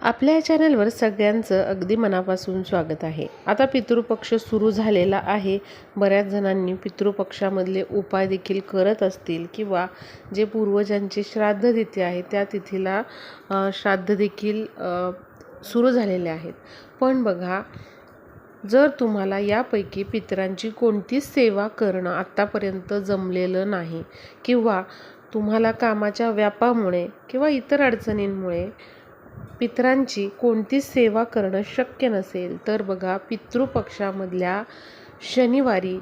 आपल्या या चॅनलवर सगळ्यांचं अगदी मनापासून स्वागत आहे. आता पितृपक्ष सुरू झालेला आहे. बऱ्याच जणांनी पितृपक्षामधले उपाय देखील करत असतील किंवा जे पूर्वजांचे श्राद्ध तिथी आहे त्या तिथीला श्राद्ध देखील सुरू झालेले आहेत. पण बघा जर तुम्हाला यापैकी पितरांची कोणतीच सेवा करणं आत्तापर्यंत जमलेलं नाही किंवा तुम्हाला कामाच्या व्यापामुळे किंवा इतर अडचणींमुळे पितरांची कोणतीच सेवा करणं शक्य नसेल तर बघा पितृपक्षामधल्या शनिवारी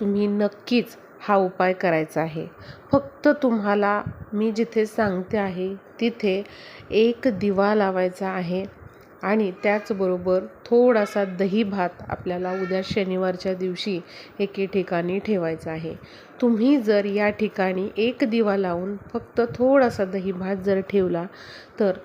तुम्ही नक्कीच हा उपाय करायचा आहे. फक्त तुम्हाला मी जिथे सांगते आहे तिथे एक दिवा लावायचा आहे आणि त्याचबरोबर थोडासा दही भात आपल्याला उद्या शनिवारच्या दिवशी एके ठिकाणी ठेवायचा आहे. तुम्ही जर या ठिकाणी एक दिवा लावून फक्त थोडासा दही भात जर ठेवला तर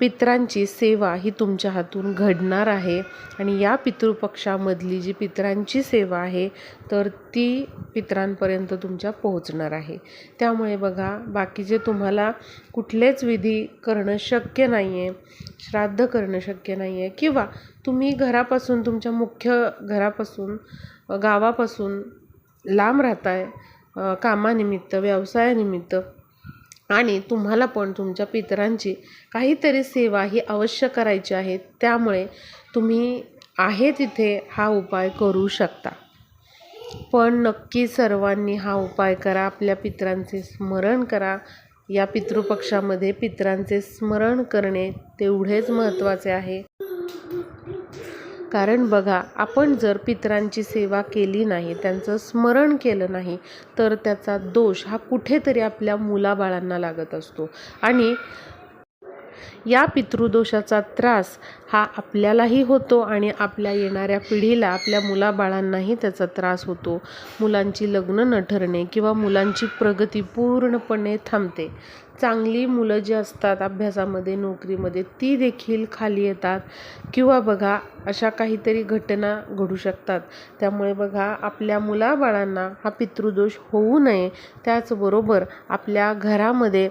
पितरांची सेवा ही तुमच्या हातून घडणार आहे. आणि या पितृपक्षामधली जी पितरांची सेवा आहे तर ती पितरांपर्यंत तुमच्या पोहोचणार आहे. त्यामुळे बघा बाकीचे तुम्हाला कुठलेच विधी करणं शक्य नाही आहे श्राद्ध करणं शक्य नाही आहे किंवा तुम्ही घरापासून तुमच्या मुख्य घरापासून गावापासून लांब राहताय कामानिमित्त व्यवसायानिमित्त आणि तुम्हाला पण तुमच्या पितरांची काहीतरी सेवा ही अवश्य करायची आहे. त्यामुळे तुम्ही आहे तिथे हा उपाय करू शकता. पण नक्की सर्वांनी हा उपाय करा. आपल्या पितरांचे स्मरण करा. या पितृपक्षामध्ये पितरांचे स्मरण करणे तेवढेच महत्त्वाचे आहे. कारण बघा आपण जर पितरांची सेवा केली नाही त्यांचं स्मरण केलं नाही तर त्याचा दोष हा कुठेतरी आपल्या मुलाबाळांना लागत असतो. आणि या पितृदोषाचा त्रास हा आपल्यालाही होतो आणि आपल्या येणाऱ्या पिढीला आपल्या मुलाबाळांनाही त्याचा त्रास होतो. मुलांची लग्न न ठरणे किंवा मुलांची प्रगती पूर्णपणे थांबते. चांगली मुलं जी असतात अभ्यासामध्ये नोकरीमध्ये ती देखील खाली येतात. किंवा बघा अशा काहीतरी घटना घडू शकतात. त्यामुळे बघा आपल्या मुलाबाळांना हा पितृदोष होऊ नये. त्याचबरोबर आपल्या घरामध्ये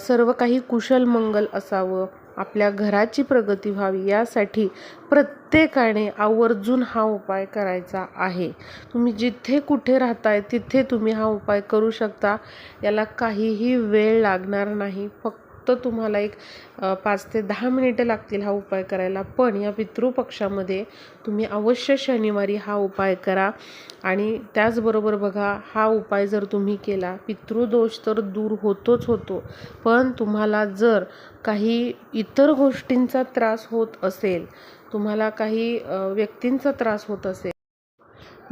सर्व काही कुशल मंगल असावं. आपल्या घराची प्रगती व्हावी यासाठी प्रत्येकाने आवर्जून हा उपाय करायचा आहे. तुम्ही जिथे कुठे राहताय तिथे तुम्ही हा उपाय करू शकता. याला काहीही वेळ लागणार नाही. फक्त फक्त तुम्हाला एक पाच ते दहा मिनिटं लागतील हा उपाय करायला. पण या पितृपक्षामध्ये तुम्ही अवश्य शनिवारी हा उपाय करा. आणि त्याचबरोबर बघा हा उपाय जर तुम्ही केला पितृदोष तर दूर होतोच होतो. पण तुम्हाला जर काही इतर गोष्टींचा त्रास होत असेल तुम्हाला काही व्यक्तींचा त्रास होत असेल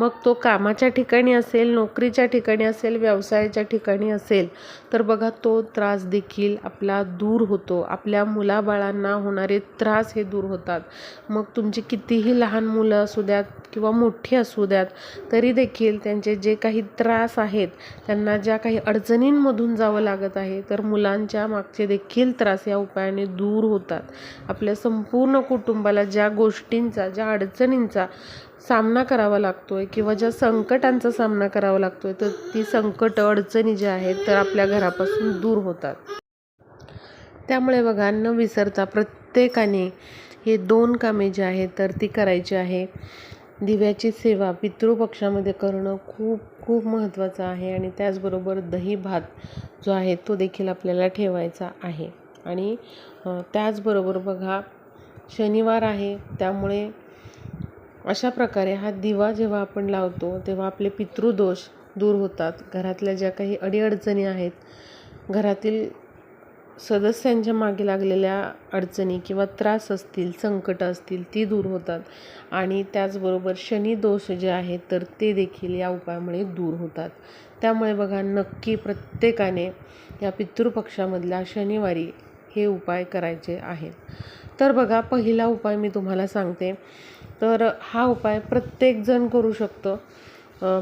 मग तो कामाच्या ठिकाणी असेल नोकरीच्या ठिकाणी असेल व्यवसायाच्या ठिकाणी असेल तर बघा तो त्रास देखील आपला दूर होतो. आपल्या मुलाबाळांना होणारे त्रास हे दूर होतात. मग तुमची कितीही लहान मुलं असू द्यात किंवा मोठी असू द्यात तरी देखील त्यांचे जे काही त्रास आहेत त्यांना ज्या काही अडचणींमधून जावं लागत आहे तर मुलांच्या मागचे देखील त्रास या उपायाने दूर होतात. आपल्या संपूर्ण कुटुंबाला ज्या गोष्टींचा ज्या अडचणींचा सामना करावा लागतोय किंवा ज्या संकटांचा सामना करावा लागतोय तर ती संकट अडचणी ज्या आहेत तर आपल्या घरापासून दूर होतात. त्यामुळे बघा न विसरता प्रत्येकाने हे दोन कामे जी आहेत तर ती करायची आहे. दिव्याची सेवा पितृपक्षामध्ये करणं खूप खूप महत्त्वाचं आहे आणि त्याचबरोबर दही भात जो आहे तो देखील आपल्याला ठेवायचा आहे. आणि त्याचबरोबर बघा शनिवार आहे त्यामुळे अशा प्रकारे हा दिवा जेव्हा आपण लावतो तेव्हा आपले पितृदोष दूर होतात. घरातल्या ज्या काही अडीअडचणी आहेत घरातील सदस्यांच्या मागे लागलेल्या अडचणी किंवा त्रास असतील संकट असतील ती दूर होतात. आणि त्याचबरोबर शनी दोष जे आहेत तर ते देखील या उपायामुळे दूर होतात. त्यामुळे बघा नक्की प्रत्येकाने या पितृपक्षामधल्या शनिवारी हे उपाय करायचे आहेत. तर बघा पहिला उपाय मी तुम्हाला सांगते. तर हा उपाय प्रत्येकजण करू शकतं.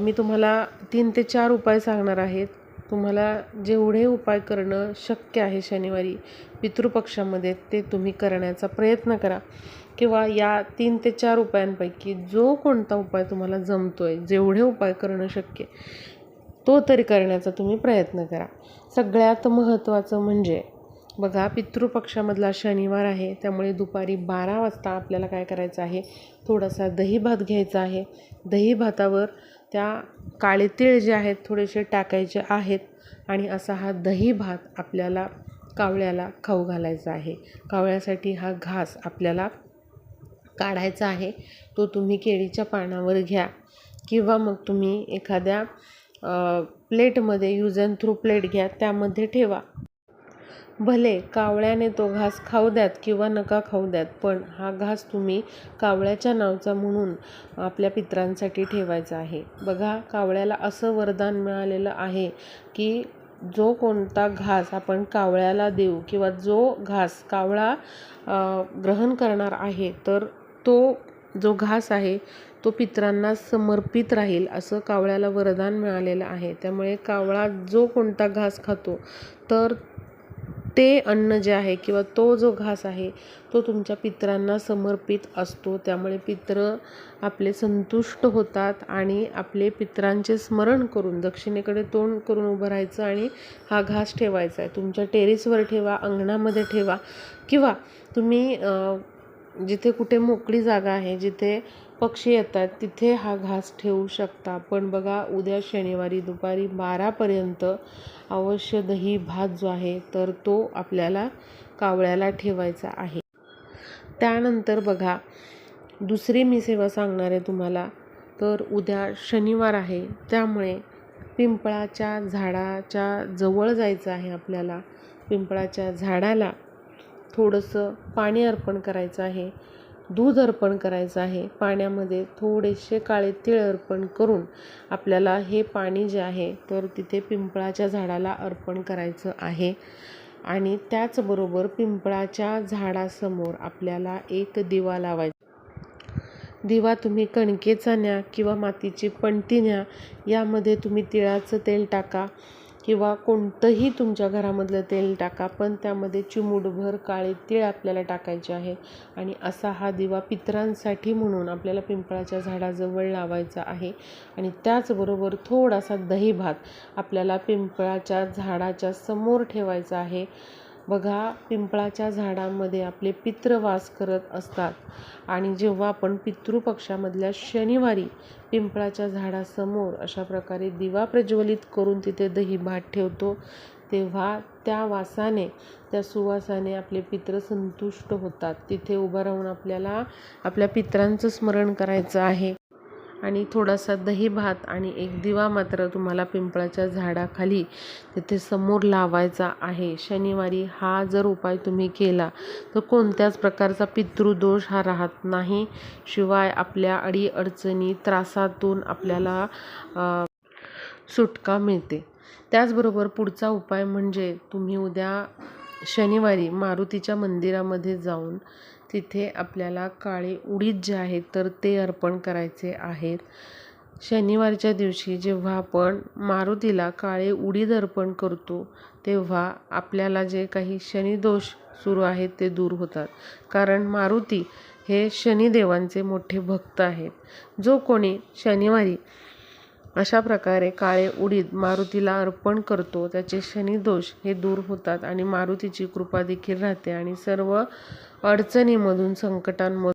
मी तुम्हाला तीन ते चार उपाय सांगणार आहेत. तुम्हाला जेवढे उपाय करणं शक्य आहे शनिवारी पितृपक्षामध्ये ते तुम्ही करण्याचा प्रयत्न करा. किंवा या तीन ते चार उपायांपैकी जो कोणता उपाय तुम्हाला जमतो आहे जेवढे उपाय करणं शक्य तो तरी करण्याचा तुम्ही प्रयत्न करा. सगळ्यात महत्त्वाचं म्हणजे बघा पितृपक्षामधला शनिवार आहे त्यामुळे दुपारी बारा वाजता आपल्याला काय करायचं आहे? थोडासा दही भात घ्यायचा आहे. दही भातावर त्या काळे तीळ जे आहेत थोडेसे टाकायचे आहेत आणि असा हा दही भात आपल्याला कावळ्याला खाऊ घालायचा आहे. कावळ्यासाठी हा घास आपल्याला काढायचा आहे. तो तुम्ही केळीच्या पानावर घ्या किंवा मग तुम्ही एखाद्या प्लेटमध्ये यूज अँड थ्रू प्लेट घ्या त्यामध्ये ठेवा. भले कावळ्याने तो घास खाऊ द्यात किंवा नका खाऊ द्यात पण हा घास तुम्ही कावळ्याच्या नावचा म्हणून आपल्या पित्रांसाठी ठेवायचा आहे. बघा कावळ्याला असं वरदान मिळालेलं आहे की जो कोणता घास आपण कावळ्याला देऊ किंवा जो घास कावळा ग्रहण करणार आहे तर तो जो घास आहे तो पित्रांना समर्पित राहील असं कावळ्याला वरदान मिळालेलं आहे. त्यामुळे कावळा जो कोणता घास खातो तर ते अन्न जे आहे किंवा तो जो घास आहे तो तुमच्या पित्रांना समर्पित असतो. त्यामुळे पित्र आपले संतुष्ट होतात आणि आपले पित्रांचे स्मरण करून दक्षिणेकडे तोंड करून उभं राहायचं आणि हा घास ठेवायचा आहे. तुमच्या टेरेसवर ठेवा अंगणामध्ये ठेवा किंवा तुम्ही जिथे कुठे मोकळी जागा आहे जिथे पक्षी येतात तिथे हा घास ठेवू शकता. पण बघा उद्या शनिवारी दुपारी बारापर्यंत अवश्य दही भात जो आहे तर तो आपल्याला कावळ्याला ठेवायचा आहे. त्यानंतर बघा दुसरी मी सेवा सांगणार आहे तुम्हाला. तर उद्या शनिवार आहे त्यामुळे पिंपळाच्या झाडाच्या जवळ जायचं आहे आपल्याला. पिंपळाच्या झाडाला थोडंसं पाणी अर्पण करायचं आहे. दूध अर्पण करायचं आहे. पाण्यामध्ये थोडेसे काळे तीळ अर्पण करून आपल्याला हे पाणी जे आहे तर तिथे पिंपळाच्या झाडाला अर्पण करायचं आहे. आणि त्याचबरोबर पिंपळाच्या झाडासमोर आपल्याला एक दिवा लावायचा. दिवा तुम्ही कणकेचा न्या किंवा मातीची पणती न्या. यामध्ये तुम्ही तिळाचं तेल टाका. किंवा कोणतंही तुमच्या घरामधलं तेल टाका पण त्यामध्ये चिमूटभर काळे तीळ आपल्याला टाकायचे आहे. आणि असा हा दिवा पितरांसाठी म्हणून आपल्याला पिंपळाच्या झाडाजवळ लावायचा आहे. आणि त्याचबरोबर थोडासा दही भात आपल्याला पिंपळाच्या झाडाच्या समोर ठेवायचा आहे. बघा पिंपळाच्या झाडामध्ये आपले पित्र वास करत असतात. आणि जेव्हा आपण पितृपक्षामधल्या शनिवारी पिंपळाच्या झाडासमोर अशा प्रकारे दिवा प्रज्वलित करून तिथे दही भात ठेवतो तेव्हा त्या वासाने त्या सुवासाने आपले पित्र संतुष्ट होतात. तिथे उभं राहून आपल्याला आपल्या पित्रांचं स्मरण करायचं आहे. आणि थोडासा दही भात आणि एक दिवा मात्र तुम्हाला पिंपळाच्या झाडाखाली तिथे समोर लावायचा आहे. शनिवारी हा जर उपाय तुम्ही केला तर कोणत्याच प्रकारचा पितृदोष हा राहत नाही. शिवाय आपल्या अडीअडचणी त्रासातून आपल्याला सुटका मिळते. त्याचबरोबर पुढचा उपाय म्हणजे तुम्ही उद्या शनिवारी मारुतीच्या मंदिरामध्ये जाऊन तिथे आपल्याला काळे उडीद जे आहेत तर ते अर्पण करायचे आहेत. शनिवारच्या दिवशी जेव्हा आपण मारुतीला काळे उडीद अर्पण करतो तेव्हा आपल्याला जे काही शनिदोष सुरू आहेत ते दूर होतात. कारण मारुती हे शनिदेवांचे मोठे भक्त आहेत. जो कोणी शनिवारी अशा प्रकारे काळे उडीद मारुतीला अर्पण करतो. त्याचे शनिदोष हे दूर होतात आणि मारुतीची कृपा देखील राहते आणि सर्व अडचणीमधून संकटांमधून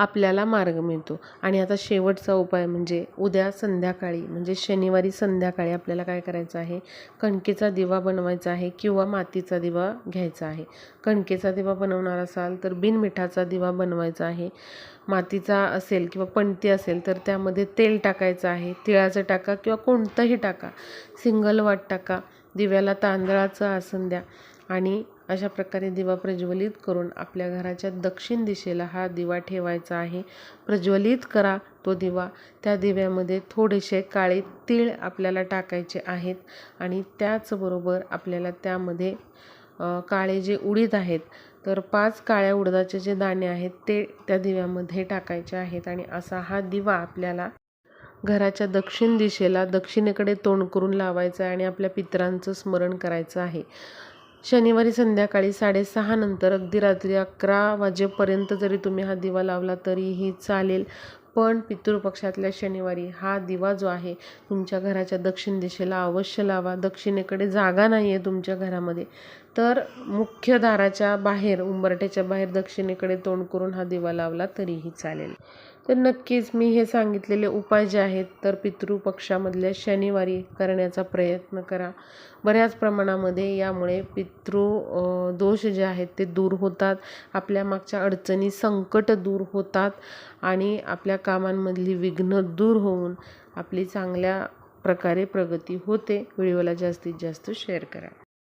आपल्याला मार्ग मिळतो. आणि आता शेवटचा उपाय म्हणजे उद्या संध्याकाळी म्हणजे शनिवारी संध्याकाळी आपल्याला काय करायचं आहे? कणकेचा दिवा बनवायचा आहे किंवा मातीचा दिवा घ्यायचा आहे. कणकेचा दिवा बनवणार असाल तर बिनमिठाचा दिवा बनवायचा आहे. मातीचा असेल किंवा पणती असेल तर त्यामध्ये तेल टाकायचं आहे. तिळाचं टाका किंवा कोणतंही टाका. सिंगल वाट टाका. दिव्याला तांदळाचं आसन द्या. आणि अशा प्रकारे दिवा प्रज्वलित करून आपल्या घराच्या दक्षिण दिशेला हा दिवा ठेवायचा आहे. प्रज्वलित करा तो दिवा. त्या दिव्यामध्ये थोडेसे काळे तीळ आपल्याला टाकायचे आहेत आणि त्याचबरोबर आपल्याला त्यामध्ये काळे जे उडीद आहेत तर पाच काळ्या उडदाचे जे दाणे आहेत ते त्या दिव्यामध्ये टाकायचे आहेत आणि असा हा दिवा आपल्याला घराच्या दक्षिण दिशेला दक्षिणेकडे तोंड करून लावायचं आहे आणि आपल्या पितरांचं स्मरण करायचं आहे. शनिवारी संध्याकाळी साडेसहा नंतर अगदी रात्री अकरा वाजेपर्यंत जरी तुम्ही हा दिवा लावला तरीही चालेल. पण पितृपक्षातल्या शनिवारी हा दिवा जो आहे तुमच्या घराच्या दक्षिण दिशेला अवश्य लावा. दक्षिणेकडे जागा नाही आहे तुमच्या घरामध्ये. तर मुख्य दाराच्या बाहेर उंबरठ्याच्या बाहेर दक्षिणेकडे तोंड करून हा दिवा लावला तरीही चालेल. तर नक्कीच मी हे सांगितलेले उपाय जे आहेत तर पितृपक्षामधल्या शनिवारी करण्याचा प्रयत्न करा. बऱ्याच प्रमाणामध्ये यामुळे पितृ दोष जे आहेत ते दूर होतात आपल्या मागच्या अडचणी संकट दूर होतात आणि आपल्या कामांमधली विघ्न दूर होऊन आपली चांगल्या प्रकारे प्रगती होते. व्हिडिओला जास्तीत जास्त शेअर करा.